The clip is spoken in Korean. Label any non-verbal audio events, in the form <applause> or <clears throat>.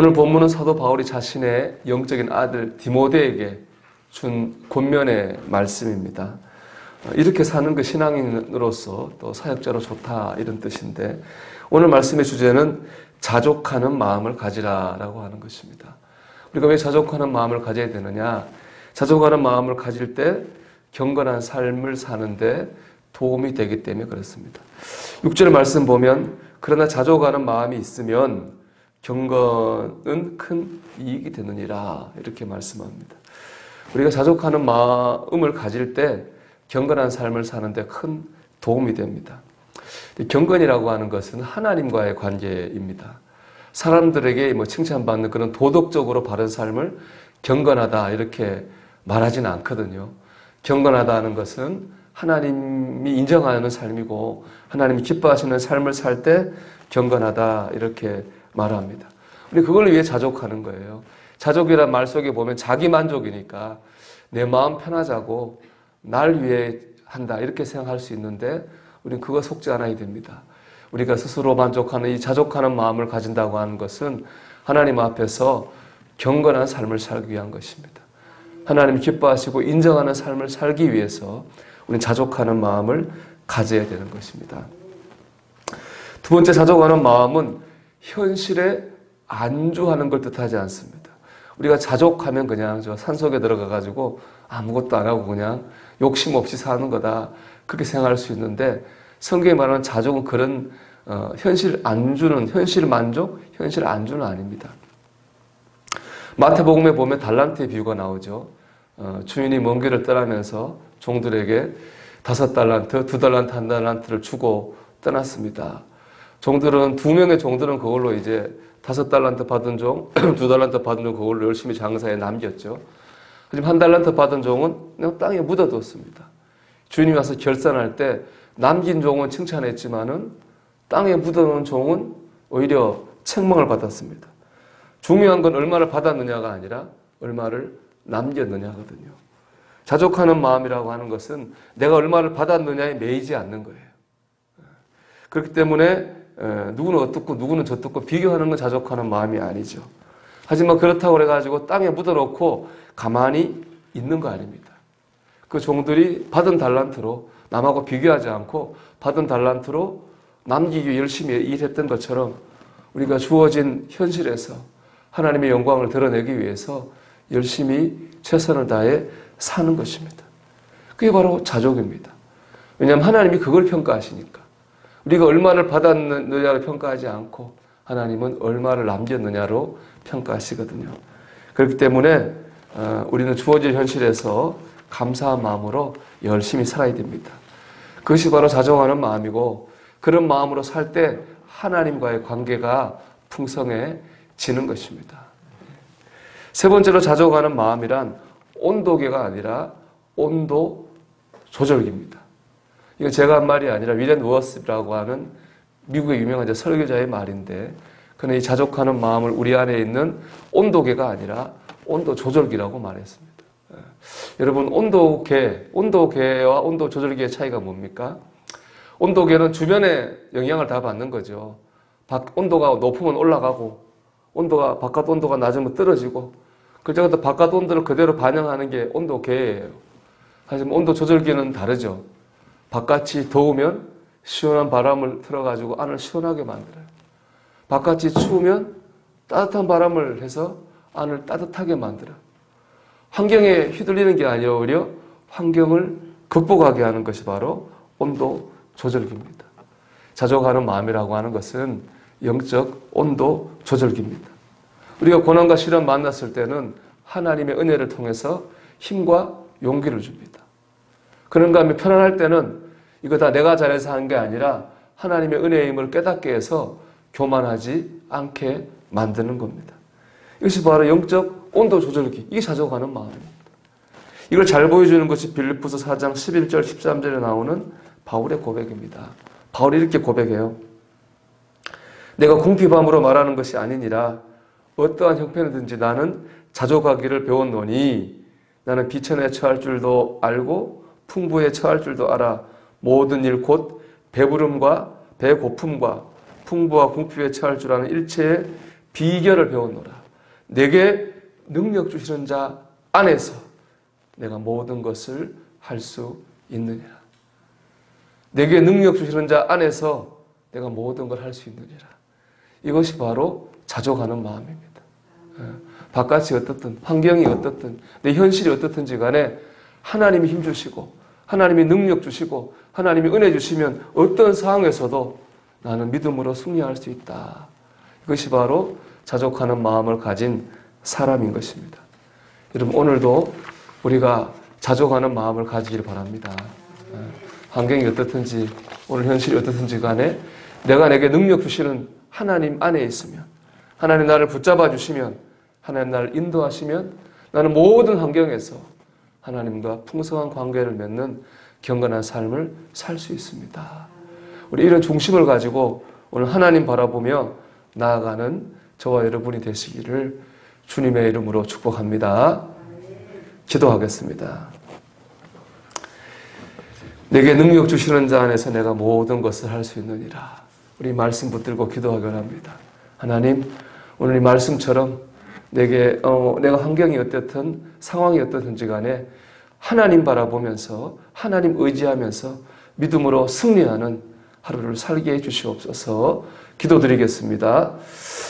오늘 본문은 사도 바울이 자신의 영적인 아들 디모데에게 준 권면의 말씀입니다. 어, 이렇게 사는 그 신앙인으로서 또 사역자로 좋다 이런 뜻인데 오늘 말씀의 주제는 자족하는 마음을 가지라라고 하는 것입니다. 우리가 왜 자족하는 마음을 가져야 되느냐? 자족하는 마음을 가질 때 경건한 삶을 사는데 도움이 되기 때문에 그렇습니다. 6절 말씀 보면 그러나 자족하는 마음이 있으면 경건은 큰 이익이 되느니라 이렇게 말씀합니다. 우리가 자족하는 마음을 가질 때 경건한 삶을 사는데 큰 도움이 됩니다. 경건이라고 하는 것은 하나님과의 관계입니다. 사람들에게 뭐 칭찬받는 그런 도덕적으로 바른 삶을 경건하다 이렇게 말하지는 않거든요. 경건하다는 것은 하나님이 인정하는 삶이고 하나님이 기뻐하시는 삶을 살 때 경건하다 이렇게 말합니다. 우리 그걸 위해 자족하는 거예요. 자족이란 말 속에 보면 자기 만족이니까 내 마음 편하자고 날 위해 한다 이렇게 생각할 수 있는데 우리는 그거 속지 않아야 됩니다. 우리가 스스로 만족하는 이 자족하는 마음을 가진다고 하는 것은 하나님 앞에서 경건한 삶을 살기 위한 것입니다. 하나님 기뻐하시고 인정하는 삶을 살기 위해서 우리는 자족하는 마음을 가져야 되는 것입니다. 두 번째 자족하는 마음은 현실에 안주하는 걸 뜻하지 않습니다. 우리가 자족하면 그냥 저 산속에 들어가 가지고 아무것도 안 하고 그냥 욕심 없이 사는 거다 그렇게 생각할 수 있는데 성경이 말하는 자족은 그런 어, 현실 안주는 현실 만족, 현실 안주는 아닙니다. 마태복음에 보면 달란트의 비유가 나오죠. 어, 주인이 먼 길을 떠나면서 종들에게 다섯 달란트, 두 달란트, 한 달란트를 주고 떠났습니다. 종들은 두 명의 종들은 그걸로 이제 다섯 달란트 받은 종, <clears throat> 두 달란트 받은 종 그걸로 열심히 장사에 남겼죠. 하지만 한 달란트 받은 종은 그냥 땅에 묻어뒀습니다. 주인이 와서 결산할 때 남긴 종은 칭찬했지만은 땅에 묻어놓은 종은 오히려 책망을 받았습니다. 중요한 건 얼마를 받았느냐가 아니라 얼마를 남겼느냐거든요. 자족하는 마음이라고 하는 것은 내가 얼마를 받았느냐에 매이지 않는 거예요. 그렇기 때문에 누구는 어떻고 누구는 저떻고 비교하는 건 자족하는 마음이 아니죠. 하지만 그렇다고 그래가지고 땅에 묻어놓고 가만히 있는 거 아닙니다. 그 종들이 받은 달란트로 남하고 비교하지 않고 받은 달란트로 남기기 열심히 일했던 것처럼 우리가 주어진 현실에서 하나님의 영광을 드러내기 위해서 열심히 최선을 다해 사는 것입니다. 그게 바로 자족입니다. 왜냐하면 하나님이 그걸 평가하시니까. 우리가 얼마를 받았느냐로 평가하지 않고 하나님은 얼마를 남겼느냐로 평가하시거든요. 그렇기 때문에 어, 우리는 주어진 현실에서 감사한 마음으로 열심히 살아야 됩니다. 그것이 바로 자정하는 마음이고 그런 마음으로 살 때 하나님과의 관계가 풍성해지는 것입니다. 세 번째로 자족하는 마음이란 온도계가 아니라 온도 조절기입니다. 이거 제가 한 말이 아니라 위렌 워스라고 하는 미국의 유명한 설교자의 말인데 그는 이 자족하는 마음을 우리 안에 있는 온도계가 아니라 온도 조절기라고 말했습니다. 예. 여러분 온도계, 온도계와 온도 조절기의 차이가 뭡니까? 온도계는 주변에 영향을 다 받는 거죠. 온도가 높으면 올라가고 온도가 바깥 온도가 낮으면 떨어지고 그저것 바깥 온도를 그대로 반영하는 게 온도계예요. 하지만 온도 조절기는 다르죠. 바깥이 더우면 시원한 바람을 틀어가지고 안을 시원하게 만들어요. 바깥이 추우면 따뜻한 바람을 해서 안을 따뜻하게 만들어요. 환경에 휘둘리는 게 아니라 오히려 환경을 극복하게 하는 것이 바로 온도 조절기입니다. 자족하는 마음이라고 하는 것은 영적 온도 조절기입니다. 우리가 고난과 시련 만났을 때는 하나님의 은혜를 통해서 힘과 용기를 줍니다. 그런가 하면 편안할 때는 이거 다 내가 잘해서 한 게 아니라 하나님의 은혜의 힘을 깨닫게 해서 교만하지 않게 만드는 겁니다. 이것이 바로 영적 온도 조절기. 이게 자족하는 마음입니다. 이걸 잘 보여주는 것이 빌립보서 4장 11절 13절에 나오는 바울의 고백입니다. 바울이 이렇게 고백해요. 내가 궁핍함으로 말하는 것이 아니니라 어떠한 형편이든지 나는 자족하기를 배웠노니 나는 비천에 처할 줄도 알고 풍부에 처할 줄도 알아 모든 일 곧 배부름과 배고픔과 풍부와 궁핍에 처할 줄 아는 일체의 비결을 배웠노라. 내게 능력 주시는 자 안에서 내가 모든 것을 할 수 있느니라. 내게 능력 주시는 자 안에서 내가 모든 걸 할 수 있느니라. 이것이 바로 자족하는 마음입니다. 예. 바깥이 어떻든 환경이 어떻든 내 현실이 어떻든지 간에 하나님이 힘 주시고 하나님이 능력 주시고 하나님이 은혜 주시면 어떤 상황에서도 나는 믿음으로 승리할 수 있다. 이것이 바로 자족하는 마음을 가진 사람인 것입니다. 여러분 오늘도 우리가 자족하는 마음을 가지기를 바랍니다. 예. 환경이 어떻든지 오늘 현실이 어떻든지 간에 내가 내게 능력 주시는 하나님 안에 있으면 하나님 나를 붙잡아 주시면 하나님 나를 인도하시면 나는 모든 환경에서 하나님과 풍성한 관계를 맺는 경건한 삶을 살 수 있습니다. 우리 이런 중심을 가지고 오늘 하나님 바라보며 나아가는 저와 여러분이 되시기를 주님의 이름으로 축복합니다. 기도하겠습니다. 내게 능력 주시는 자 안에서 내가 모든 것을 할 수 있느니라. 우리 말씀 붙들고 기도하기를 합니다. 하나님, 오늘 이 말씀처럼 내게 어, 내가 환경이 어떻든 상황이 어떻든지 간에 하나님 바라보면서 하나님 의지하면서 믿음으로 승리하는 하루를 살게 해 주시옵소서. 기도드리겠습니다.